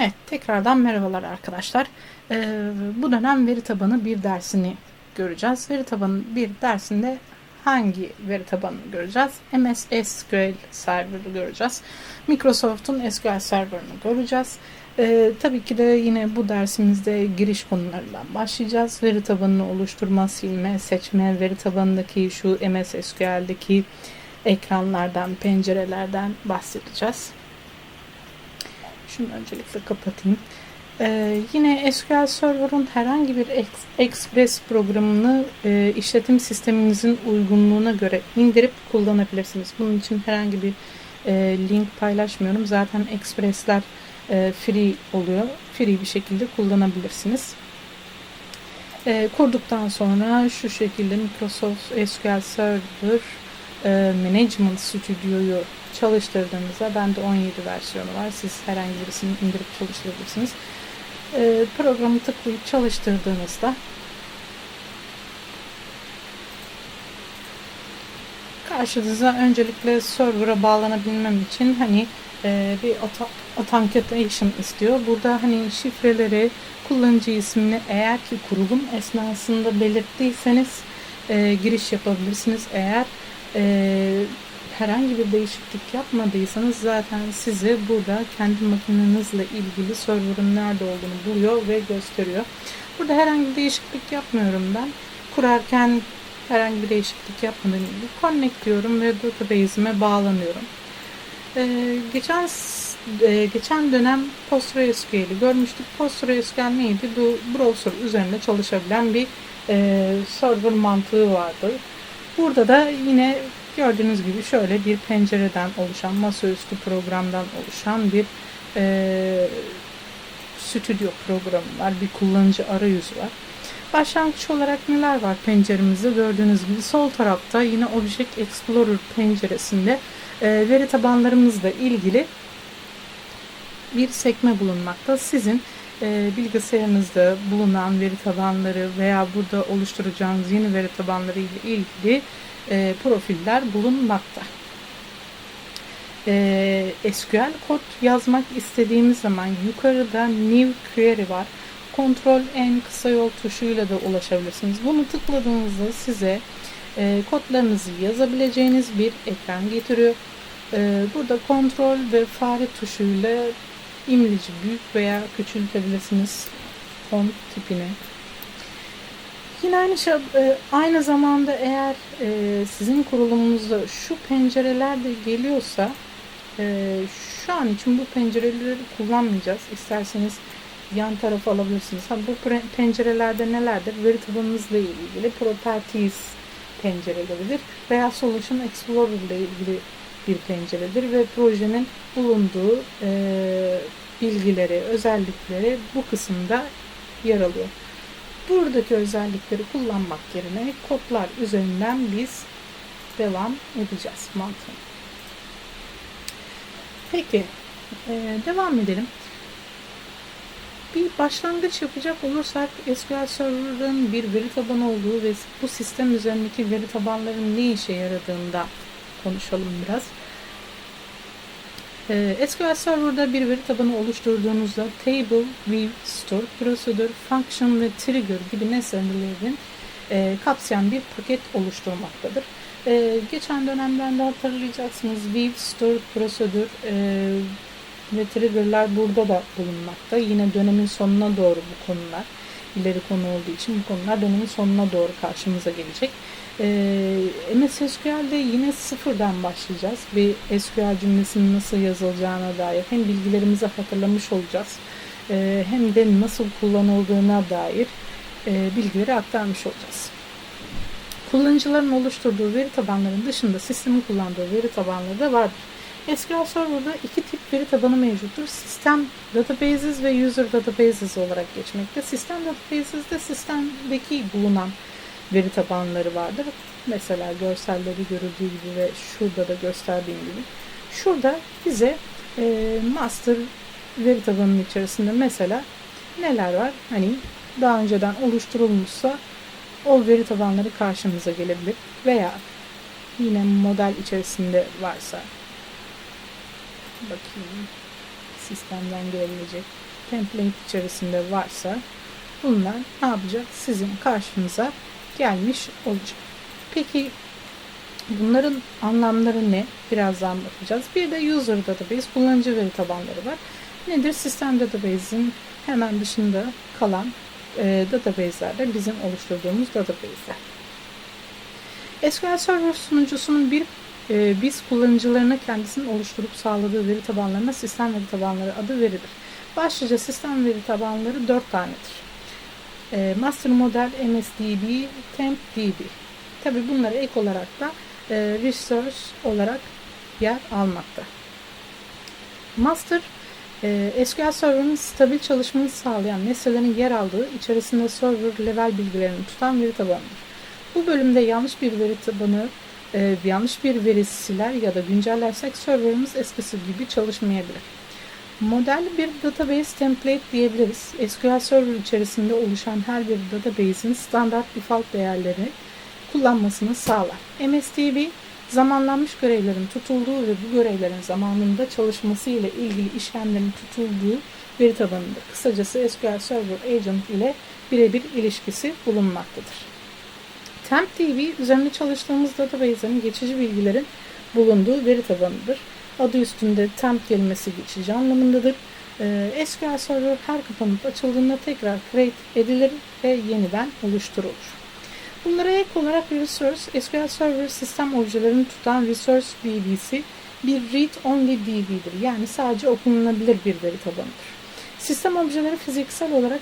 Evet, tekrardan merhabalar arkadaşlar. Ee, bu dönem veri tabanı bir dersini göreceğiz. Veri tabanı bir dersinde hangi veri tabanını göreceğiz? MS SQL Server'ı göreceğiz. Microsoft'un SQL Server'ını göreceğiz. Ee, tabii ki de yine bu dersimizde giriş konularından başlayacağız. Veri tabanını oluşturma, silme, seçme, veri tabanındaki şu MS SQL'deki ekranlardan, pencerelerden bahsedeceğiz. Şunu öncelikle kapatayım. Ee, yine SQL Server'ın herhangi bir Express programını e, işletim sisteminizin uygunluğuna göre indirip kullanabilirsiniz. Bunun için herhangi bir e, link paylaşmıyorum. Zaten Express'ler e, free oluyor. Free bir şekilde kullanabilirsiniz. E, kurduktan sonra şu şekilde Microsoft SQL Server e, Management Studio'yu çalıştırdığınızda bende 17 versiyonu var. Siz herhangi birisini indirip çalıştırabilirsiniz. E, programı tıklayıp çalıştırdığınızda karşınıza öncelikle server'a bağlanabilmem için hani e, bir authentication istiyor. Burada hani şifreleri, kullanıcı ismini eğer ki kurulum esnasında belirttiyseniz e, giriş yapabilirsiniz. Eğer e, herhangi bir değişiklik yapmadıysanız zaten sizi burada kendi makinenizle ilgili server'ın nerede olduğunu buluyor ve gösteriyor. Burada herhangi bir değişiklik yapmıyorum ben. Kurarken herhangi bir değişiklik yapmadığım gibi connect diyorum ve database'ime bağlanıyorum. Ee, geçen e, geçen dönem PostgreSQL'i görmüştük. PostgreSQL neydi? Bu browser üzerinde çalışabilen bir e, server mantığı vardı. Burada da yine gördüğünüz gibi şöyle bir pencereden oluşan, masaüstü programdan oluşan bir e, stüdyo programı var. Bir kullanıcı arayüzü var. Başlangıç olarak neler var penceremizde gördüğünüz gibi sol tarafta yine Object Explorer penceresinde e, veri tabanlarımızla ilgili bir sekme bulunmakta. Sizin e, bilgisayarınızda bulunan veri tabanları veya burada oluşturacağınız yeni veri tabanları ile ilgili e, profiller bulunmakta. E, SQL kod yazmak istediğimiz zaman yukarıda New Query var. Kontrol en kısa yol tuşuyla da ulaşabilirsiniz. Bunu tıkladığınızda size e, kodlarınızı yazabileceğiniz bir ekran getiriyor. E, burada kontrol ve fare tuşuyla imleci büyük veya küçültebilirsiniz font tipini. Yine aynı şey, e, aynı zamanda eğer e, sizin kurulumunuzda şu pencereler de geliyorsa e, şu an için bu pencereleri kullanmayacağız. İsterseniz yan tarafa alabilirsiniz. Ha, bu pencerelerde nelerdir? Veri tabanınızla ilgili Properties pencereleridir veya Solution Explorer ile ilgili bir penceredir ve projenin bulunduğu e, bilgileri, özellikleri bu kısımda yer alıyor. Buradaki özellikleri kullanmak yerine kodlar üzerinden biz devam edeceğiz mantığını. Peki, e, devam edelim. Bir başlangıç yapacak olursak SQL Server'ın bir veri tabanı olduğu ve bu sistem üzerindeki veri tabanlarının ne işe yaradığında konuşalım biraz. Ee, SQL Server'da bir veri tabanı oluşturduğunuzda table, view, store, procedure, function ve trigger gibi nesnelerin e, kapsayan bir paket oluşturmaktadır. E, geçen dönemden de hatırlayacaksınız view, store, procedure e, ve trigger'lar burada da bulunmakta. Yine dönemin sonuna doğru bu konular ileri konu olduğu için bu konular dönemin sonuna doğru karşımıza gelecek. Ee, MS SQL'de yine sıfırdan başlayacağız. Bir SQL cümlesinin nasıl yazılacağına dair hem bilgilerimizi hatırlamış olacağız e, hem de nasıl kullanıldığına dair e, bilgileri aktarmış olacağız. Kullanıcıların oluşturduğu veri tabanlarının dışında sistemin kullandığı veri tabanları da vardır. SQL Server'da iki tip veri tabanı mevcuttur. System Databases ve User Databases olarak geçmekte. System Databases'de sistemdeki bulunan veri tabanları vardır. Mesela görselleri görüldüğü gibi ve şurada da gösterdiğim gibi. Şurada bize e, master veri tabanının içerisinde mesela neler var? Hani daha önceden oluşturulmuşsa o veri tabanları karşımıza gelebilir. Veya yine model içerisinde varsa bakayım sistemden gelebilecek template içerisinde varsa bunlar ne yapacak? Sizin karşınıza gelmiş olacak. Peki bunların anlamları ne? Birazdan bakacağız. Bir de user database, kullanıcı veri tabanları var. Nedir? Sistem database'in hemen dışında kalan e, database'lerde bizim oluşturduğumuz database'ler. SQL Server sunucusunun bir e, biz kullanıcılarına kendisinin oluşturup sağladığı veri tabanlarına sistem veri tabanları adı verilir. Başlıca sistem veri tabanları 4 tanedir. E, Master Model, MSDB, TempDB. Tabi bunlara ek olarak da e, Resource olarak yer almakta. Master e, SQL Server'ın stabil çalışmasını sağlayan nesnelerin yer aldığı içerisinde server level bilgilerini tutan veri tabanıdır. Bu bölümde yanlış bir veri tabanı, e, yanlış bir veri siler ya da güncellersek serverımız eskisi gibi çalışmayabilir. Modelli bir database template diyebiliriz. SQL Server içerisinde oluşan her bir database'in standart default değerleri kullanmasını sağlar. MSDB zamanlanmış görevlerin tutulduğu ve bu görevlerin zamanında çalışması ile ilgili işlemlerin tutulduğu veri tabanıdır. Kısacası SQL Server Agent ile birebir ilişkisi bulunmaktadır. TempDB üzerinde çalıştığımız database'lerin geçici bilgilerin bulunduğu veri tabanıdır. Adı üstünde temp kelimesi geçici anlamındadır. Ee, SQL Server her kapanıp açıldığında tekrar create edilir ve yeniden oluşturulur. Bunlara ek olarak Resource, SQL Server sistem objelerini tutan Resource DB'si bir read-only DB'dir. Yani sadece okunulabilir bir veri tabanıdır. Sistem objeleri fiziksel olarak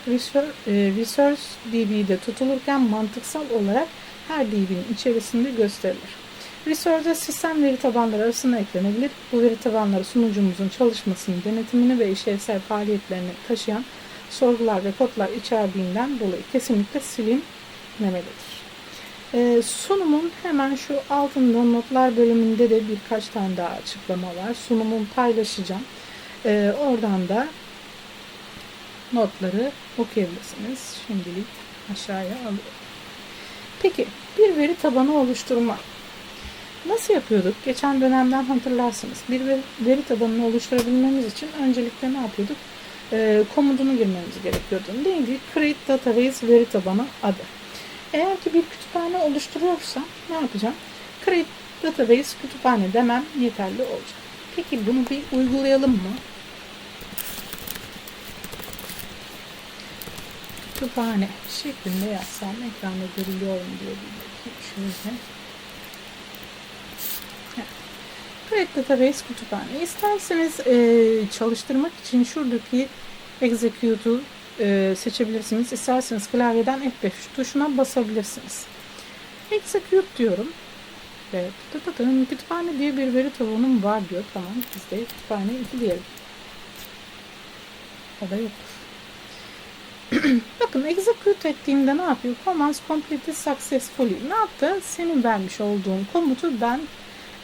Resource DB'de tutulurken mantıksal olarak her DB'nin içerisinde gösterilir. Resource'da sistem veri tabanları arasına eklenebilir. Bu veri tabanları sunucumuzun çalışmasını, denetimini ve işlevsel faaliyetlerini taşıyan sorgular ve kodlar içerdiğinden dolayı kesinlikle silinmemelidir. Ee, sunumun hemen şu altında notlar bölümünde de birkaç tane daha açıklama var. Sunumun paylaşacağım. Ee, oradan da notları okuyabilirsiniz. Şimdilik aşağıya alıyorum. Peki bir veri tabanı oluşturma. Nasıl yapıyorduk? Geçen dönemden hatırlarsınız. Bir veri, tabanını oluşturabilmemiz için öncelikle ne yapıyorduk? Ee, komutunu girmemiz gerekiyordu. Neydi? Create Database veri tabanı adı. Eğer ki bir kütüphane oluşturuyorsam ne yapacağım? Create Database kütüphane demem yeterli olacak. Peki bunu bir uygulayalım mı? Kütüphane şeklinde yazsam ekranda görülüyor mu diye bir bakayım şöyle. Create Database kütüphane. İsterseniz e, çalıştırmak için şuradaki Execute'u e, seçebilirsiniz. İsterseniz klavyeden F5 tuşuna basabilirsiniz. Execute diyorum. Ve kütüphane diye bir veri tabanım var diyor. Tamam biz de kütüphane 2 diyelim. O da yoktur. Bakın execute ettiğimde ne yapıyor? Commands completed successfully. Ne yaptı? Senin vermiş olduğun komutu ben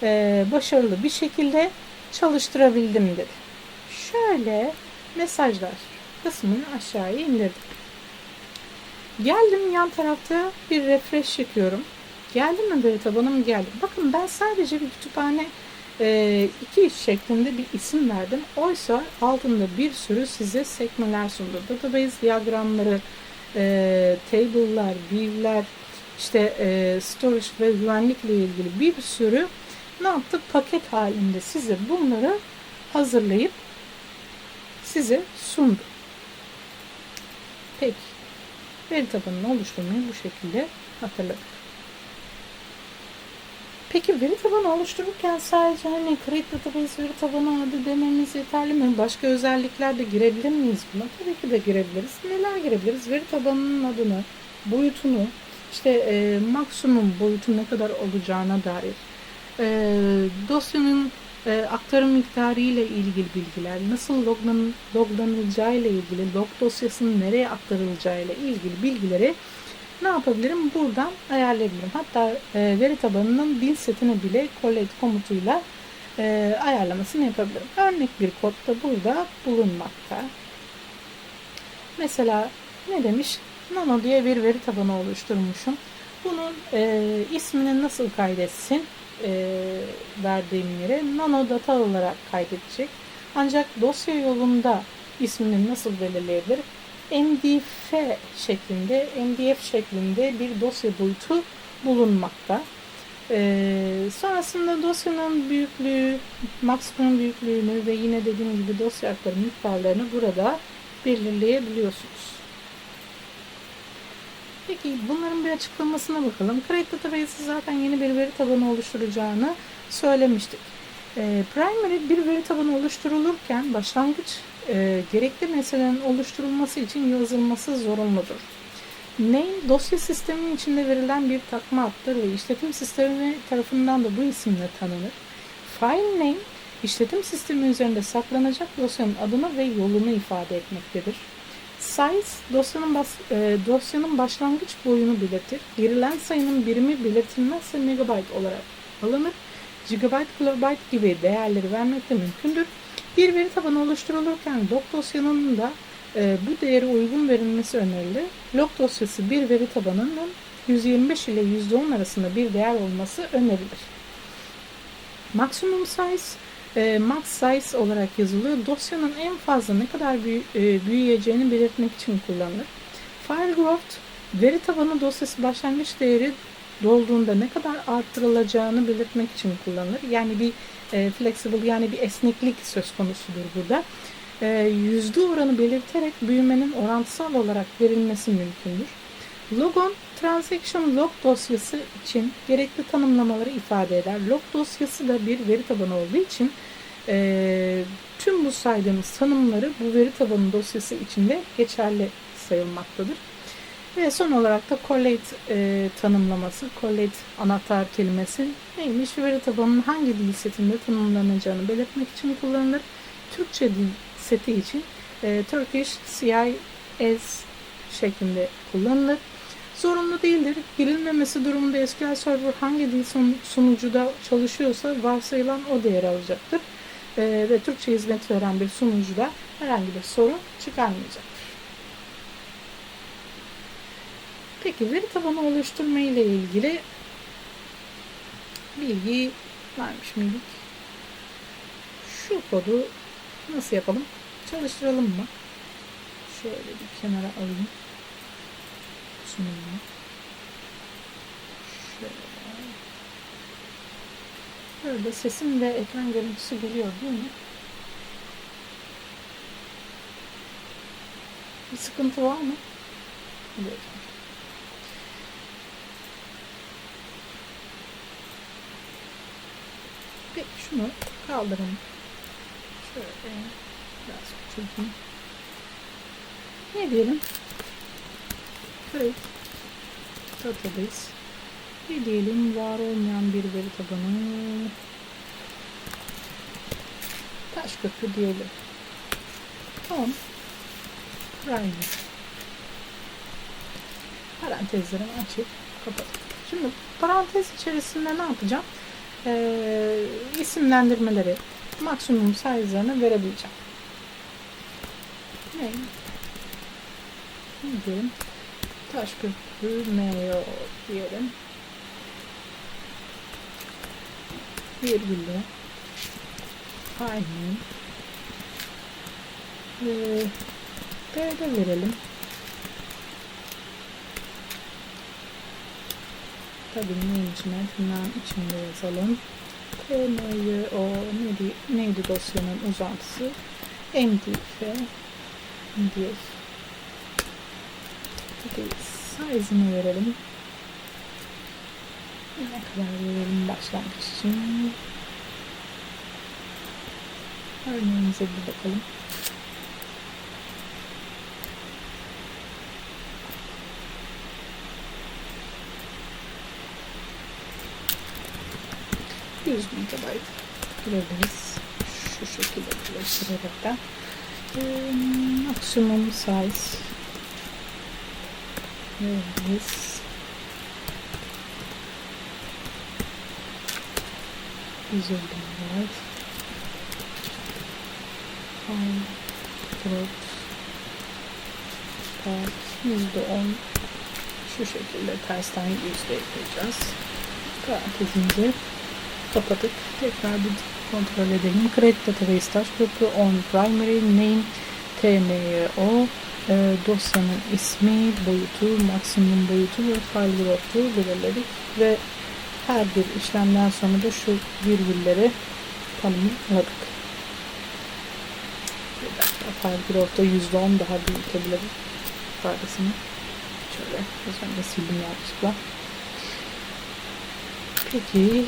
e, başarılı bir şekilde çalıştırabildim dedi. Şöyle mesajlar kısmını aşağıya indirdim. Geldim yan tarafta bir refresh çekiyorum. Geldi mi veri tabanım geldi. Bakın ben sadece bir kütüphane e, iki iş şeklinde bir isim verdim. Oysa altında bir sürü size sekmeler sundu. Database diyagramları, e, table'lar, view'ler, işte e, storage ve güvenlikle ilgili bir sürü ne yaptı? Paket halinde size bunları hazırlayıp size sundu. Peki. Veri tabanını oluşturmayı bu şekilde hatırladık. Peki veri tabanı oluştururken sadece hani create database veri tabanı adı dememiz yeterli mi? Başka özellikler de girebilir miyiz buna? Tabii ki de girebiliriz. Neler girebiliriz? Veri tabanının adını, boyutunu, işte e, maksimum boyutu ne kadar olacağına dair, e, dosyanın e, aktarım miktarı ile ilgili bilgiler, nasıl loglan, loglanılacağı ile ilgili, log dosyasının nereye aktarılacağı ile ilgili bilgileri ne yapabilirim? Buradan ayarlayabilirim. Hatta e, veri tabanının dil setini bile collate komutuyla e, ayarlamasını yapabilirim. Örnek bir kod da burada bulunmakta. Mesela ne demiş? Nano diye bir veri tabanı oluşturmuşum. Bunun e, ismini nasıl kaydetsin? E, verdiğim yere nano data olarak kaydedecek. Ancak dosya yolunda ismini nasıl belirleyebilir? MDF şeklinde, MDF şeklinde bir dosya boyutu bulunmakta. Ee, sonrasında dosyanın büyüklüğü, maksimum büyüklüğünü ve yine dediğim gibi dosya aktarı miktarlarını burada belirleyebiliyorsunuz. Peki bunların bir açıklamasına bakalım. Create Database'i zaten yeni bir veri tabanı oluşturacağını söylemiştik. E, primary bir veri tabanı oluşturulurken başlangıç e, gerekli meselelerin oluşturulması için yazılması zorunludur. Name dosya sisteminin içinde verilen bir takma addır ve işletim sistemi tarafından da bu isimle tanınır. File name işletim sistemi üzerinde saklanacak dosyanın adını ve yolunu ifade etmektedir. Size dosyanın, bas, e, dosyanın başlangıç boyunu belirtir. Girilen sayının birimi belirtilmezse megabyte olarak alınır. Gigabyte, kilobyte gibi değerleri vermek de mümkündür. Bir veri tabanı oluşturulurken log dosyanın da e, bu değeri uygun verilmesi önerilir. Log dosyası bir veri tabanının 125 ile %10 arasında bir değer olması önerilir. Maximum size e, max size olarak yazılıyor. Dosyanın en fazla ne kadar büyü, e, büyüyeceğini belirtmek için kullanılır. File growth veri tabanı dosyası başlangıç değeri dolduğunda ne kadar arttırılacağını belirtmek için kullanılır. Yani bir e, flexible yani bir esneklik söz konusudur burada. E, yüzde oranı belirterek büyümenin orantısal olarak verilmesi mümkündür. Logon transaction log dosyası için gerekli tanımlamaları ifade eder. Log dosyası da bir veri tabanı olduğu için e, tüm bu saydığımız tanımları bu veri tabanı dosyası içinde geçerli sayılmaktadır. Ve son olarak da collate e, tanımlaması, collate anahtar kelimesi neymiş? Veri tabanının hangi dil setinde tanımlanacağını belirtmek için kullanılır. Türkçe dil seti için e, Turkish CIS şeklinde kullanılır. Zorunlu değildir. Girilmemesi durumunda SQL Server hangi dil sunucuda çalışıyorsa varsayılan o değeri alacaktır. E, ve Türkçe hizmet veren bir sunucuda herhangi bir sorun çıkarmayacaktır. Peki veri tabanı oluşturma ile ilgili bilgi vermiş miydik? Şu kodu nasıl yapalım? Çalıştıralım mı? Şöyle bir kenara alayım. Sunumu. Şöyle. Sesim ve ekran görüntüsü geliyor değil mi? Bir sıkıntı var mı? Yok. Peki şunu kaldıralım. Şöyle biraz küçülteyim. Ne diyelim? Evet. Database. Ne diyelim? Var olmayan bir veri tabanı. Taş köprü diyelim. Tamam. Primary. Parantezlerimi açıp kapatıp. Şimdi parantez içerisinde ne yapacağım? Ee, isimlendirmeleri, maksimum size'larını verebileceğim. Ne? Ne diyelim? Taş köprü mayo diyelim. Virgülle. Aynen. Ee, B'de verelim. Tabii management bunların içinde yazalım. TMYO neydi, neydi dosyanın uzantısı? MDF MDF Peki size'ını verelim. Ne kadar verelim başlangıç için? Örneğimize bir bakalım. Yüz megabayt girebiliriz. Şu şekilde birleştirerekten. Ee, maksimum size veririz. 150 var. File drop start %10 şu şekilde tersten yüzde ekleyeceğiz. Parantezimizi kapatıp tekrar bir kontrol edelim. Create database taş köprü on primary name tmyo e, dosyanın ismi, boyutu, maksimum boyutu ve file growth'u belirledik ve her bir işlemden sonra da şu virgülleri tanımladık. Bir dakika, file growth'da %10 daha büyütebilirim ifadesini. Şöyle az önce sildim yanlışlıkla. Peki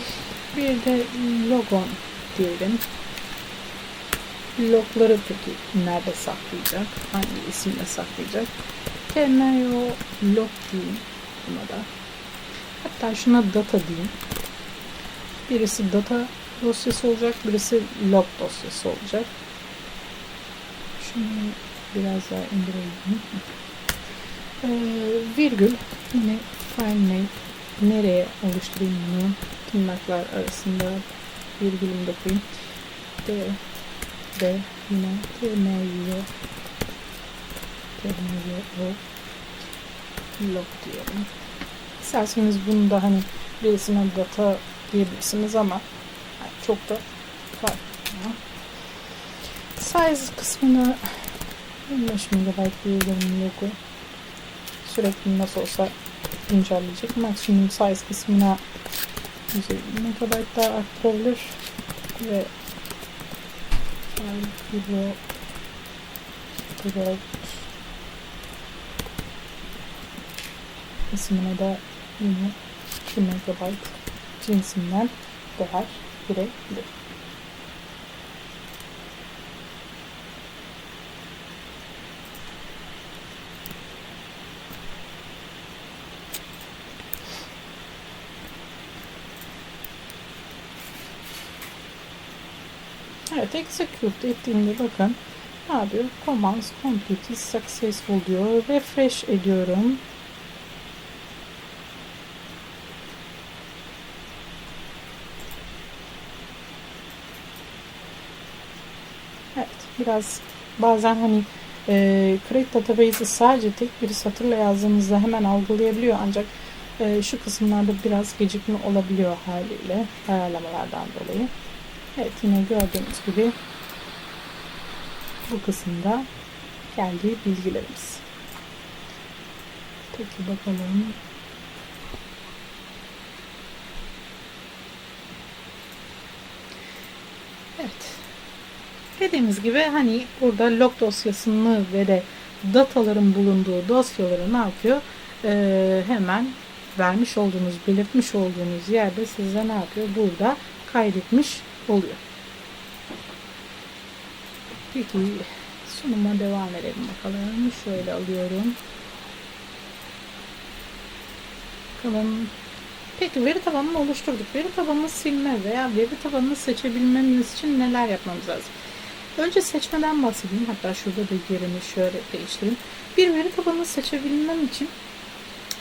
bir de logon diyelim. Logları peki nerede saklayacak? Hangi isimle saklayacak? Tmyo log diyeyim buna da. Hatta şuna data diyeyim. Birisi data dosyası olacak, birisi log dosyası olacak. Şunu biraz daha indirelim. Ee, virgül yine file name nereye oluşturayım bunu? Tırnaklar arasında virgülümü de. D ve yine tmyo tmyo log diyorum. İsterseniz bunu da hani birisine data diyebilirsiniz ama yani çok da fark. Size kısmına 25 MB diyelim logo. Sürekli nasıl olsa güncelleyecek. Maksimum size kısmına 150 MB daha arttırabilir ve File Growth ismine de yine 2 MB cinsinden değer girebilir. Evet, execute ettiğimde bakın ne yapıyor? Commands complete is successful diyor. Refresh ediyorum. Evet, biraz bazen hani e, Create Database'i sadece tek bir satırla yazdığınızda hemen algılayabiliyor ancak e, şu kısımlarda biraz gecikme olabiliyor haliyle ayarlamalardan dolayı. Evet yine gördüğünüz gibi bu kısımda geldiği bilgilerimiz. Peki bakalım. Evet. Dediğimiz gibi hani burada log dosyasını ve de dataların bulunduğu dosyaları ne yapıyor? Ee, hemen vermiş olduğunuz, belirtmiş olduğunuz yerde size ne yapıyor? Burada kaydetmiş oluyor. Peki sunuma devam edelim bakalım. Şöyle alıyorum. Bakalım. Peki veri tabanını oluşturduk. Veri tabanını silme veya veri tabanını seçebilmemiz için neler yapmamız lazım? Önce seçmeden bahsedeyim. Hatta şurada da yerini şöyle değiştireyim. Bir veri tabanını seçebilmem için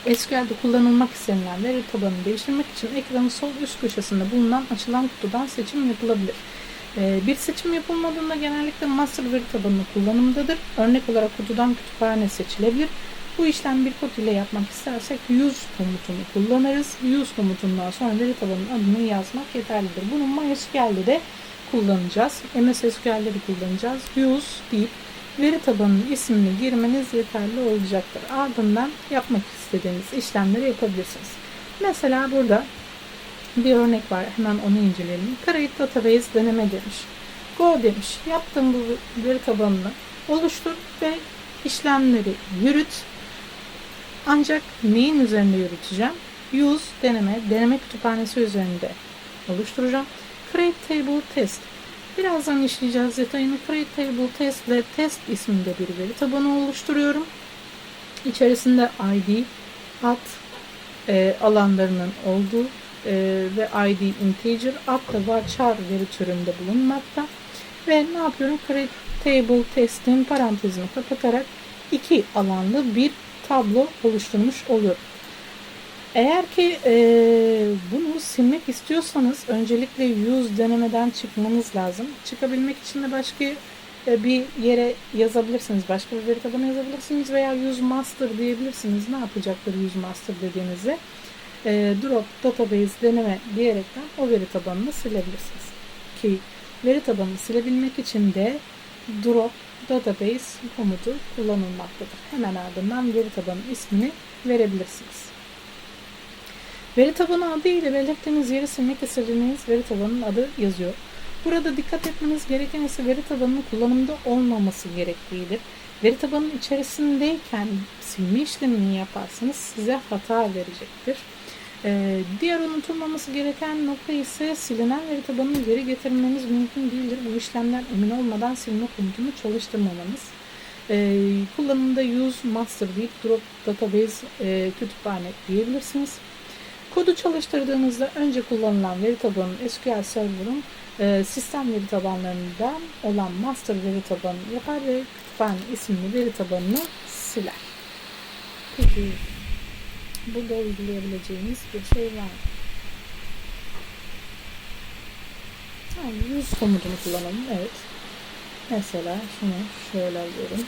SQL'de kullanılmak istenilen veri tabanını değiştirmek için ekranın sol üst köşesinde bulunan açılan kutudan seçim yapılabilir. Ee, bir seçim yapılmadığında genellikle master veri tabanı kullanımdadır. Örnek olarak kutudan kütüphane seçilebilir. Bu işlem bir kod ile yapmak istersek use komutunu kullanırız. Use komutundan sonra veri tabanının adını yazmak yeterlidir. Bunu MySQL'de de kullanacağız. MS SQL'de de kullanacağız. Use deyip veri tabanının ismini girmeniz yeterli olacaktır. Ardından yapmak istediğiniz işlemleri yapabilirsiniz. Mesela burada bir örnek var. Hemen onu inceleyelim. Create Database deneme demiş. Go demiş. Yaptığım bu veri tabanını oluştur ve işlemleri yürüt. Ancak neyin üzerinde yürüteceğim? Use deneme, deneme kütüphanesi üzerinde oluşturacağım. Create Table Test. Birazdan işleyeceğiz detayını. Create Table Test ile Test isminde bir veri tabanı oluşturuyorum. İçerisinde ID, ad e, alanlarının olduğu e, ve ID integer, ad da varchar veri türünde bulunmakta. Ve ne yapıyorum? Create Table Test'in parantezini kapatarak iki alanlı bir tablo oluşturmuş oluyorum. Eğer ki e, bunu silmek istiyorsanız öncelikle use denemeden çıkmanız lazım. Çıkabilmek için de başka e, bir yere yazabilirsiniz. Başka bir veri tabanı yazabilirsiniz veya use master diyebilirsiniz. Ne yapacaktır use master dediğinizde? E, drop database deneme diyerekten o veri tabanını silebilirsiniz. Ki veri tabanını silebilmek için de drop database komutu kullanılmaktadır. Hemen ardından veri tabanı ismini verebilirsiniz. Veri tabanı adı ile belirttiğiniz yeri silmek istediğiniz veri tabanının adı yazıyor. Burada dikkat etmeniz gereken ise veri tabanının kullanımda olmaması gerektiğidir. Veri tabanının içerisindeyken silme işlemini yaparsanız size hata verecektir. Ee, diğer unutulmaması gereken nokta ise silinen veri tabanını geri getirmeniz mümkün değildir. Bu işlemden emin olmadan silme komutunu çalıştırmamanız. Ee, kullanımda use master deyip drop database e, kütüphane diyebilirsiniz. Kodu çalıştırdığınızda önce kullanılan veri tabanının SQL Server'ın e, sistem veri tabanlarından olan master veri tabanını yapar ve kütüphane isimli veri tabanını siler. Peki burada uygulayabileceğimiz bir şey var mı? Yani yüz komutunu kullanalım. Evet. Mesela şunu şöyle alıyorum.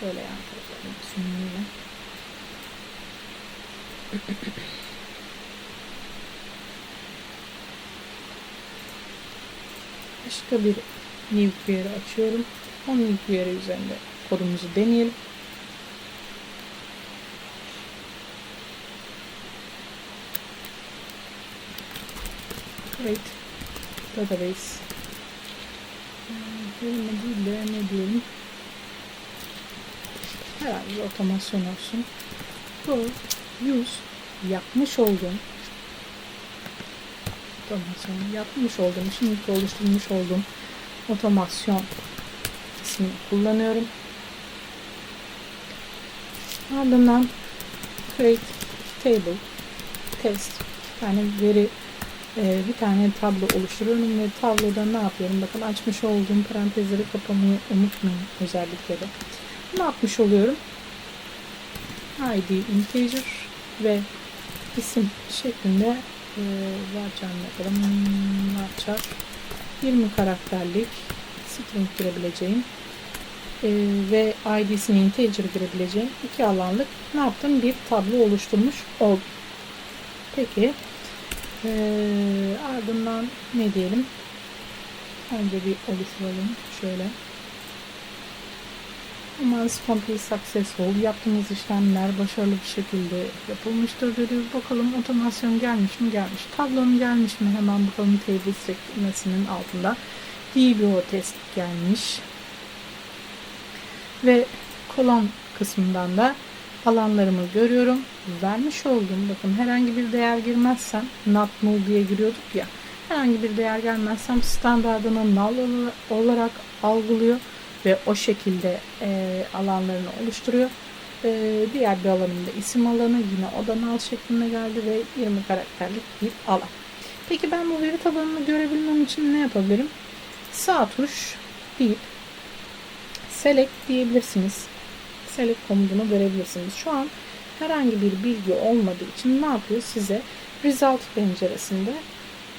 Şöyle yan taraflarına sunayım. Başka bir new query açıyorum. O new query üzerinde kodumuzu deneyelim. Create database. Kelime değil de ne diyelim? Herhangi bir otomasyon olsun. Bu use yapmış olduğum otomasyon yapmış olduğum şimdi oluşturmuş olduğum otomasyon ismini kullanıyorum. Ardından create table test bir tane veri e, bir tane tablo oluşturuyorum ve tabloda ne yapıyorum? Bakın açmış olduğum parantezleri kapamayı unutmayın özellikle de. Ne yapmış oluyorum? id integer ve isim şeklinde e, varchar yapalım. Varchar 20 karakterlik string girebileceğim e, ve id'sini integer girebileceğim iki alanlık ne yaptım? Bir tablo oluşturmuş oldum. Peki e, ardından ne diyelim? Önce bir oluşturalım. Şöyle. Commands complete successful. Yaptığımız işlemler başarılı bir şekilde yapılmıştır diyoruz. Bakalım otomasyon gelmiş mi? Gelmiş. Tablonun gelmiş mi? Hemen bakalım table sekmesinin altında. DBO test gelmiş. Ve kolon kısmından da alanlarımı görüyorum. Vermiş olduğum bakın herhangi bir değer girmezsem not null diye giriyorduk ya. Herhangi bir değer gelmezsem standartını null olarak algılıyor ve o şekilde e, alanlarını oluşturuyor. E, diğer bir alanında isim alanı yine oda null şeklinde geldi ve 20 karakterlik bir alan. Peki ben bu veri tabanını görebilmem için ne yapabilirim? Sağ tuş deyip select diyebilirsiniz. Select komutunu verebilirsiniz. Şu an herhangi bir bilgi olmadığı için ne yapıyor? Size result penceresinde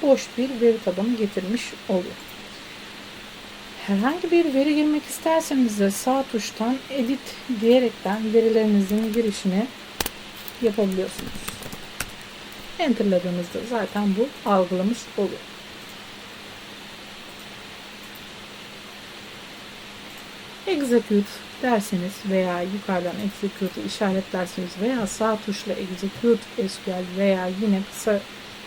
boş bir veri tabanı getirmiş oluyor. Herhangi bir veri girmek isterseniz de sağ tuştan edit diyerekten verilerinizin girişini yapabiliyorsunuz. Enterladığınızda zaten bu algılamış oluyor. Execute derseniz veya yukarıdan execute'u işaretlerseniz veya sağ tuşla execute SQL veya yine kısa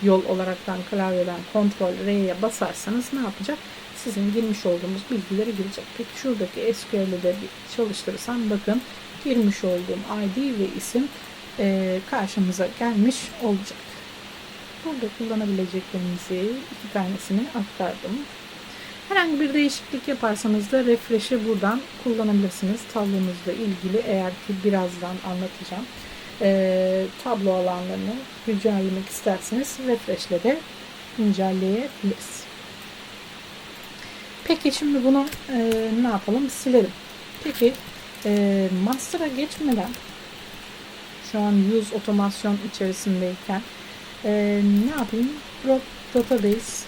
yol olaraktan klavyeden Ctrl R'ye basarsanız ne yapacak? Sizin girmiş olduğumuz bilgileri girecek. Peki şuradaki SQL'i de çalıştırırsam bakın girmiş olduğum ID ve isim e, karşımıza gelmiş olacak. Burada kullanabileceklerinizi iki tanesini aktardım. Herhangi bir değişiklik yaparsanız da refresh'i buradan kullanabilirsiniz. Tablonuzla ilgili eğer ki birazdan anlatacağım. E, tablo alanlarını güncellemek isterseniz refresh de güncelleyebiliriz. Peki şimdi bunu e, ne yapalım? Silelim. Peki e, master'a geçmeden şu an use otomasyon içerisindeyken e, ne yapayım? Drop database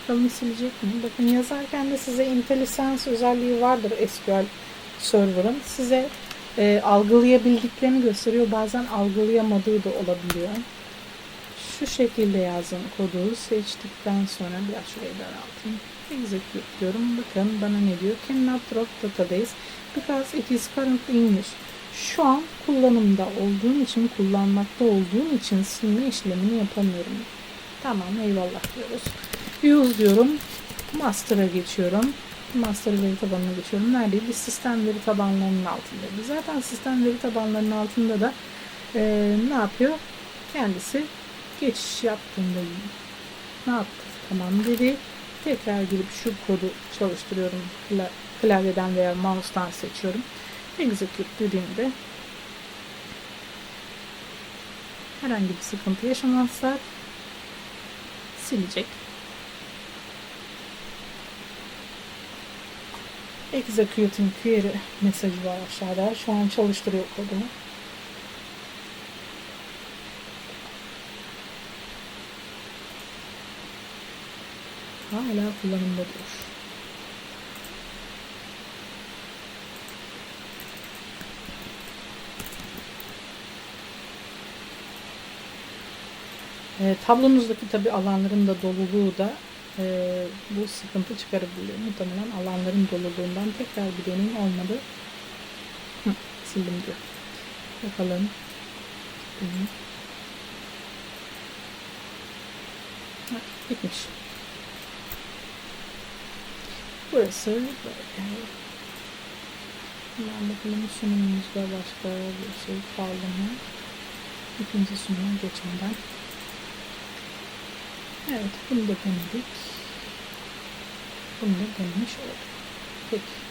bakalım silecek mi? Bakın yazarken de size IntelliSense özelliği vardır SQL Server'ın. Size e, algılayabildiklerini gösteriyor. Bazen algılayamadığı da olabiliyor. Şu şekilde yazın kodu seçtikten sonra biraz şurayı daraltayım. Execute diyorum. Bakın bana ne diyor? Cannot drop database because it is currently English. Şu an kullanımda olduğum için, kullanmakta olduğum için silme işlemini yapamıyorum. Tamam eyvallah diyoruz. Use diyorum. Master'a geçiyorum. Master veri tabanına geçiyorum. Neredeydi? Sistem veri tabanlarının altındaydı. Zaten sistem veri tabanlarının altında da eee, ne yapıyor? Kendisi geçiş yaptığında ne yaptı? Tamam dedi. Tekrar girip şu kodu çalıştırıyorum. Kla- Klavyeden veya mouse'tan seçiyorum. Execute dediğimde herhangi bir sıkıntı yaşamazsa silecek. Executing query mesajı var aşağıda. Şu an çalıştırıyor kodunu. Hala kullanımda diyor. E, tablonuzdaki tabi alanların da doluluğu da e, bu sıkıntı çıkarabiliyor. Muhtemelen alanların doluluğundan tekrar bir deneyim olmadı. Hı, sildim diyor. Bakalım. Hı. Bitmiş. Burası böyle. Hemen bakalım sunumumuzda başka bir şey kaldı mı? İkinci sunuma geçmeden. Evet, bunu da denedik. Bunu da denemiş olduk. Peki.